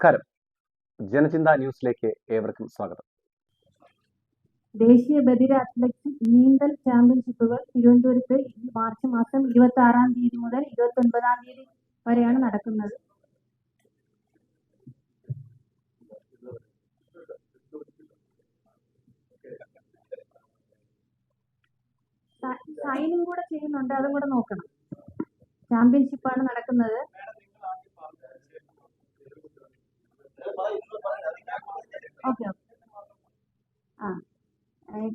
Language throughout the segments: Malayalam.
നമസ്കാരം. ജനചിന്ത ന്യൂസിലേക്ക് ഏവർക്കും സ്വാഗതം. ദേശീയ ബദിര അത്ലറ്റിക് നീന്തൽ ചാമ്പ്യൻഷിപ്പുകൾ തിരുവനന്തപുരത്ത് ഈ മാർച്ച് മാസം ഇരുപത്തി ആറാം തീയതി മുതൽ ഇരുപത്തി ഒൻപതാം തീയതി വരെയാണ് നടക്കുന്നത്. സൈനും കൂടെ ചെയ്യുന്നുണ്ട്. അതും കൂടെ നോക്കണം. ചാമ്പ്യൻഷിപ്പാണ് നടക്കുന്നത്.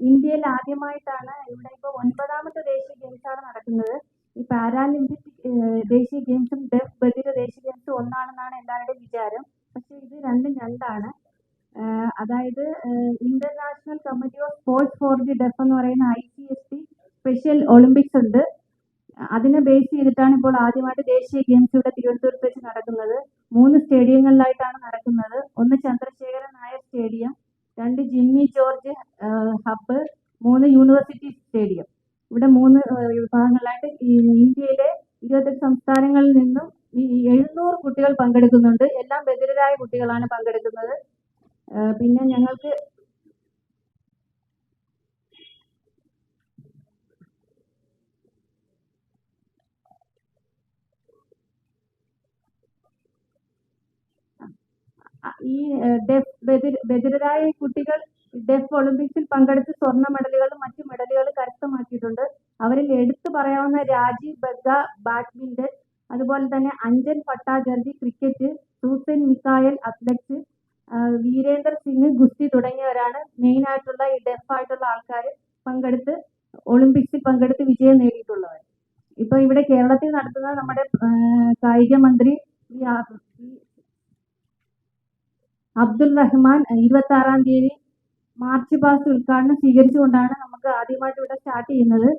ഇന്ത്യയിൽ ആദ്യമായിട്ടാണ് ഇവിടെ ഇപ്പോൾ ഒൻപതാമത്തെ ദേശീയ ഗെയിംസ് ആണ് നടക്കുന്നത്. ഈ പാരാലിമ്പിക് ദേശീയ ഗെയിംസും ഡെഫ് ബധിര ദേശീയ ഗെയിംസും ഒന്നാണെന്നാണ് എല്ലാവരുടെയും വിചാരം. പക്ഷെ ഇത് രണ്ടും രണ്ടാണ്. അതായത് international committee of sports for the deaf എന്ന് പറയുന്ന I C S T special Olympics ഉണ്ട്. അതിനെ ബേസ് ചെയ്തിട്ടാണ് ഇപ്പോൾ ആദ്യമായിട്ട് ദേശീയ ഗെയിംസ് ഇവിടെ തിരുവനന്തപുരത്ത് വെച്ച് നടക്കുന്നത്. മൂന്ന് സ്റ്റേഡിയങ്ങളിലായിട്ടാണ് നടക്കുന്നത്. ഒന്ന് ചന്ദ്രശേഖരൻ നായർ സ്റ്റേഡിയം രണ്ട് ജിമ്മി ജോർജ് ഹബ്ബ് മൂന്ന് യൂണിവേഴ്സിറ്റി സ്റ്റേഡിയം ഇവിടെ മൂന്ന് വിഭാഗങ്ങളായിട്ട് ഇന്ത്യയിലെ ഇരുപത്തെട്ട് സംസ്ഥാനങ്ങളിൽ നിന്നും എഴുന്നൂറ് കുട്ടികൾ പങ്കെടുക്കുന്നുണ്ട്. എല്ലാം ബധിരരായ കുട്ടികളാണ് പങ്കെടുക്കുന്നത്. പിന്നെ ഞങ്ങൾക്ക് ഈ ബദിരരായ കുട്ടികൾ ഡെഫ് ഒളിമ്പിക്സിൽ പങ്കെടുത്ത് സ്വർണ മെഡലുകളും മറ്റു മെഡലുകളും കരസ്ഥമാക്കിയിട്ടുണ്ട്. അവരിൽ എടുത്തു പറയാവുന്ന രാജീവ് ബഗ്ഗ ബാഡ്മിന്റൺ അതുപോലെ തന്നെ അഞ്ജൻ ഭട്ടാചാർജി ക്രിക്കറ്റ് സൂസൻ മിക്കായൽ അത്ലറ്റ്സ് വീരേന്ദർ സിംഗ് ഗുസ്തി തുടങ്ങിയവരാണ് മെയിൻ ആയിട്ടുള്ള ഈ ഡെഫ് ആയിട്ടുള്ള ആൾക്കാർ പങ്കെടുത്ത് ഒളിമ്പിക്സിൽ പങ്കെടുത്ത് വിജയം നേടിയിട്ടുള്ളവർ. ഇപ്പൊ ഇവിടെ കേരളത്തിൽ നടത്തുന്ന നമ്മുടെ കായിക മന്ത്രി അബ്ദുൽ റഹ്മാൻ ഇരുപത്തി ആറാം തീയതി മാർച്ച് പാസ്റ്റ് ഉദ്ഘാടനം സ്വീകരിച്ചുകൊണ്ടാണ് നമുക്ക് ആദ്യമായിട്ട് ഇവിടെ സ്റ്റാർട്ട് ചെയ്യുന്നത്.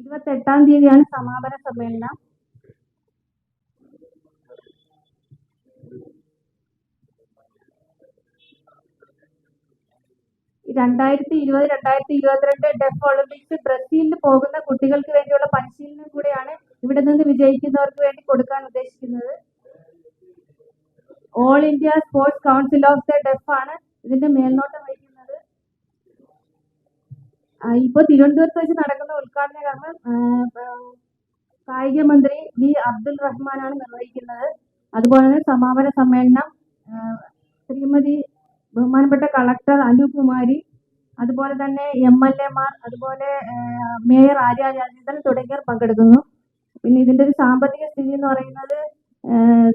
ഇരുപത്തി എട്ടാം തീയതിയാണ് സമാപന സമ്മേളനം. രണ്ടായിരത്തി ഇരുപത് രണ്ടായിരത്തി ഇരുപത്തിരണ്ട് ഡെഫ് ഒളിമ്പിക്സ് ബ്രസീലിൽ പോകുന്ന കുട്ടികൾക്ക് വേണ്ടിയുള്ള പരിശീലനം കൂടിയാണ് ഇവിടെ നിന്ന് വിജയിക്കുന്നവർക്ക് വേണ്ടി കൊടുക്കാൻ ഉദ്ദേശിക്കുന്നത്. All India sports council of the deaf ആണ്. ഇതിന്റെ മേൽനോട്ടം ഇപ്പൊ തിരുവനന്തപുരത്ത് വെച്ച് നടക്കുന്ന ഉദ്ഘാടന കർമ്മം കായിക മന്ത്രി വി അബ്ദുൽ റഹ്മാനാണ് നിർവഹിക്കുന്നത്. അതുപോലെ തന്നെ സമാപന സമ്മേളനം ശ്രീമതി ബഹുമാനപ്പെട്ട കളക്ടർ അനുകുമാരി അതുപോലെ തന്നെ എം എൽ എമാർ അതുപോലെ ആ, മേയർ ആര്യ രാജേന്ദ്രൻ തുടങ്ങിയവർ പങ്കെടുക്കുന്നു. പിന്നെ ഇതിന്റെ ഒരു സാമ്പത്തിക സ്ഥിതി എന്ന് പറയുന്നത്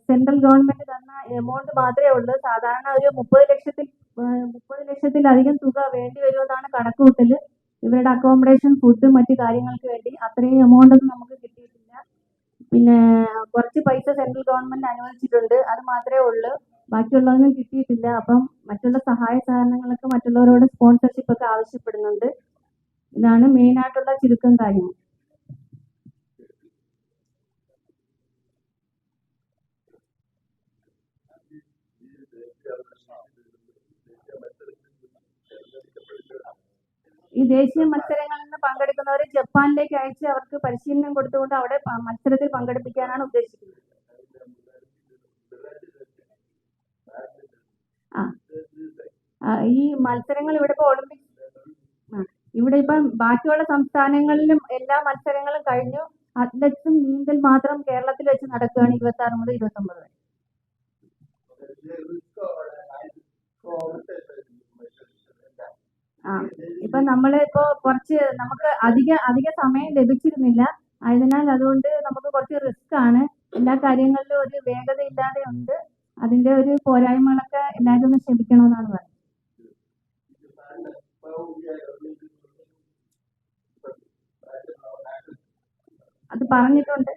സെൻട്രൽ ഗവൺമെന്റ് തന്ന എമൗണ്ട് മാത്രമേ ഉള്ളൂ. സാധാരണ ഒരു മുപ്പത് ലക്ഷത്തിൽ മുപ്പത് ലക്ഷത്തിലധികം തുക വേണ്ടി വരുമെന്നാണ് കണക്കുകൂട്ടൽ. ഇവരുടെ അക്കോമഡേഷൻ ഫുഡ് മറ്റു കാര്യങ്ങൾക്ക് വേണ്ടി അത്രയും എമൗണ്ട് ഒന്നും നമുക്ക് കിട്ടിയിട്ടില്ല. പിന്നെ കുറച്ച് പൈസ സെൻട്രൽ ഗവൺമെന്റ് അനുവദിച്ചിട്ടുണ്ട്. അത് മാത്രമേ ഉള്ളൂ. ബാക്കിയുള്ളതൊന്നും കിട്ടിയിട്ടില്ല. അപ്പം മറ്റുള്ള സഹായ സഹകരണങ്ങളൊക്കെ മറ്റുള്ളവരോട് സ്പോൺസർഷിപ്പ് ഒക്കെ ആവശ്യപ്പെടുന്നുണ്ട്. ഇതാണ് മെയിൻ ആയിട്ടുള്ള ചുരുക്കം കാര്യങ്ങൾ. ഈ ദേശീയ മത്സരങ്ങളിൽ നിന്ന് പങ്കെടുക്കുന്നവരെ ജപ്പാനിലേക്ക് അയച്ച് അവർക്ക് പരിശീലനം കൊടുത്തുകൊണ്ട് അവിടെ മത്സരത്തിൽ പങ്കെടുപ്പിക്കാനാണ് ഉദ്ദേശിക്കുന്നത്. ആ. ഈ മത്സരങ്ങൾ ഇവിടെ ഇപ്പോൾ ഒളിമ്പിക്സ് ഇവിടെ ഇപ്പം ബാക്കിയുള്ള സംസ്ഥാനങ്ങളിലും എല്ലാ മത്സരങ്ങളും കഴിഞ്ഞു. അത്ലറ്റ്സും നീന്തൽ മാത്രം കേരളത്തിൽ വെച്ച് നടക്കുകയാണ് ഇരുപത്തി ആറ് മുതൽ ഇരുപത്തി ഒമ്പത് വരെ ആ നമ്മൾ ഇപ്പോ കുറച്ച് നമുക്ക് അധിക അധിക സമയം ലഭിച്ചിരുന്നില്ല. അതിനാൽ അതുകൊണ്ട് നമുക്ക് കുറച്ച് റിസ്ക് ആണ്. എല്ലാ കാര്യങ്ങളിലും ഒരു വേഗത ഇല്ലാതെ ഉണ്ട്. അതിന്റെ ഒരു പോരായ്മകളൊക്കെ എല്ലാവരും ഒന്ന് ക്ഷമിക്കണമെന്നാണ് പറയുന്നത്. അത് പറഞ്ഞിട്ടുണ്ട്.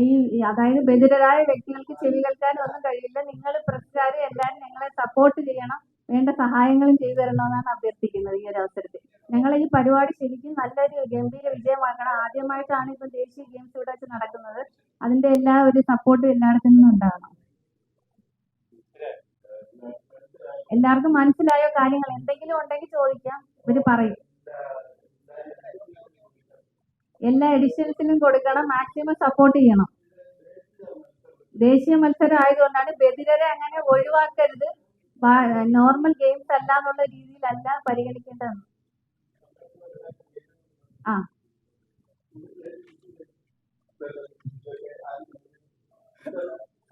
ഈ അതായത് ബധിരരായ വ്യക്തികൾക്ക് ചെവി കേൾക്കാനും ഒന്നും കഴിയില്ല. നിങ്ങൾ പ്രസ്സുകാർ എല്ലാവരും ഞങ്ങളെ സപ്പോർട്ട് ചെയ്യണം. വേണ്ട സഹായങ്ങളും ചെയ്തു തരണമെന്നാണ് അഭ്യർത്ഥിക്കുന്നത് ഈ ഒരു അവസരത്തിൽ. ഞങ്ങൾ ഈ പരിപാടി ശരിക്കും നല്ലൊരു ഗംഭീര വിജയമാക്കണം. ആദ്യമായിട്ടാണ് ഇപ്പം ദേശീയ ഗെയിംസ് ഇവിടെ വെച്ച് നടക്കുന്നത്. അതിന്റെ എല്ലാ ഒരു സപ്പോർട്ടും എല്ലായിടത്തു നിന്നും ഉണ്ടാകണം. എല്ലാവർക്കും മനസ്സിലായോ കാര്യങ്ങൾ? എന്തെങ്കിലും ഉണ്ടെങ്കിൽ ചോദിക്കാം. ഇവർ പറയും. എല്ലാ എഡിഷൻസിനും കൊടുക്കണം മാക്സിമം സപ്പോർട്ട് ചെയ്യണം. ദേശീയ മത്സരം ആയതുകൊണ്ടാണ് ബദിരരെ അങ്ങനെ ഒഴിവാക്കരുത്. നോർമൽ ഗെയിംസ് അല്ല എന്നുള്ള രീതിയിലല്ല പരിഗണിക്കേണ്ടത്. ആ.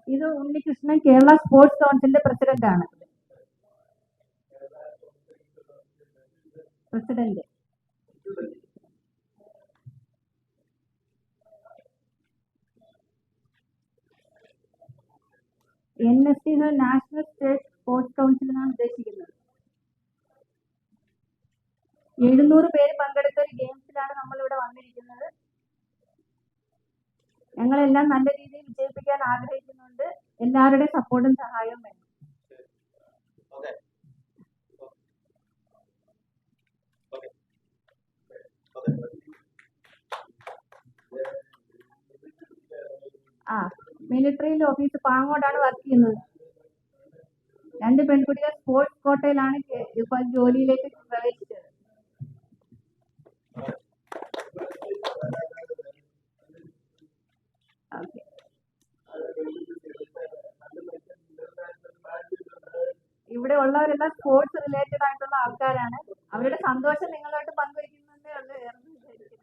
ഇത് ഉണ്ണികൃഷ്ണൻ കേരള സ്പോർട്സ് കൗൺസിലിന്റെ പ്രസിഡന്റ് ആണ് president. N S T national state sports council എന്നാണ് ഉദ്ദേശിക്കുന്നത്. എഴുന്നൂറ് പേര് പങ്കെടുത്ത ഒരു ഗെയിംസിലാണ് നമ്മൾ ഇവിടെ വന്നിരിക്കുന്നത്. ഞങ്ങളെല്ലാം നല്ല രീതിയിൽ വിജയിപ്പിക്കാൻ ആഗ്രഹിക്കുന്നുണ്ട്. എല്ലാവരുടെയും സപ്പോർട്ടും സഹായവും വേണം ആ മിലിറ്ററിയിൽ ഓഫീസ് പാങ്ങോടാണ് വർക്ക് ചെയ്യുന്നത്. രണ്ട് പെൺകുട്ടികൾ സ്പോർട്സ് കോട്ടയിലാണ് ഇപ്പൊ ജോലിയിലേക്ക് പ്രവേശിച്ചത്. ഇവിടെ ഉള്ളവരെല്ലാം സ്പോർട്സ് റിലേറ്റഡ് ആയിട്ടുള്ള ആൾക്കാരാണ്. അവരുടെ സന്തോഷം നിങ്ങളുമായിട്ട് പങ്കുവയ്ക്കുന്നതേ ഉള്ളൂ വേറെ ഒന്നും വിചാരിക്കരുത്.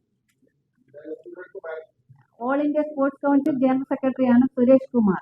All India sports council general സെക്രട്ടറിയാണ് സുരേഷ് കുമാർ.